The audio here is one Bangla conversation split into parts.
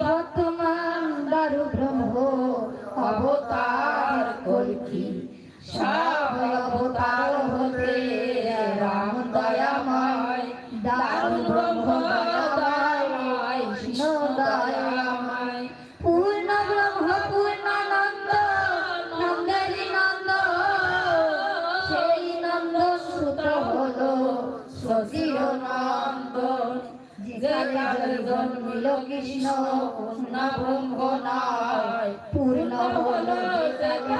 বর্তমান দারু ব্রহ্ম, অবতার কলকি। সব অবতার হতে রাম দয়াময়, দারু ব্রহ্ম দয়াময় দয়াময়। পূর্ণ ব্রহ্ম নন্দেরি নন্দ সেই নন্দ যেখানে জন্মিল কৃষ্ণ পূর্ণ ব্রহ্ম নয় পূর্ণ হলো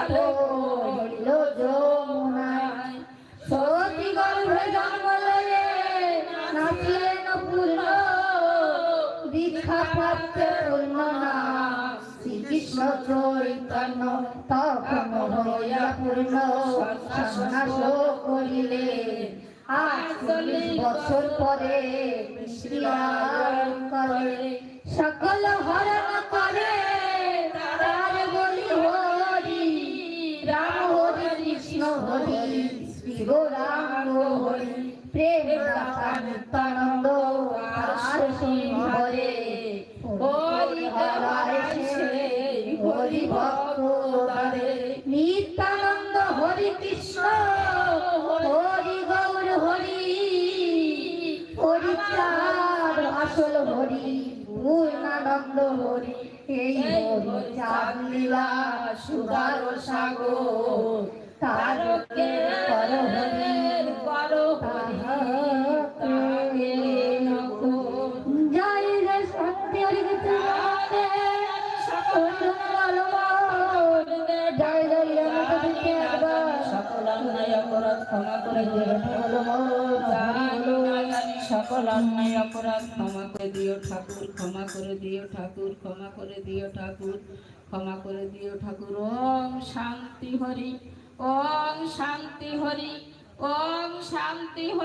পড়িল যমুনায় সতী গর্ভে চৈতন্য তখন হইয়া পূর্ণ সন্ন্যাস করিলে আটচল্লিশ বছর পরে করে সকল হরণ করে তার বলি হরি, রাম হরি, কৃষ্ণ হরি শ্রী রাম হরি, প্রেম রাখা নিত্যানন্দ আর সিংহরে, হরি হরায় হরি ভক্ত আসল হরি পূর্ণানন্দ হরি এই হরি চাঁদ লীলা সুদার সাগর। তারকে কর হরি কর হরি জয় জয় জয় সকল অন্যায় অপরাধ ক্ষমা করে দিও সকল অন্যায় অপরাধ ক্ষমা করে দিও ঠাকুর, ক্ষমা করে দিও ঠাকুর, ক্ষমা করে দিও ঠাকুর, ক্ষমা করে দিও ঠাকুর। ওম শান্তি হরি, ওম শান্তি হরি, ওম শান্তি হরি।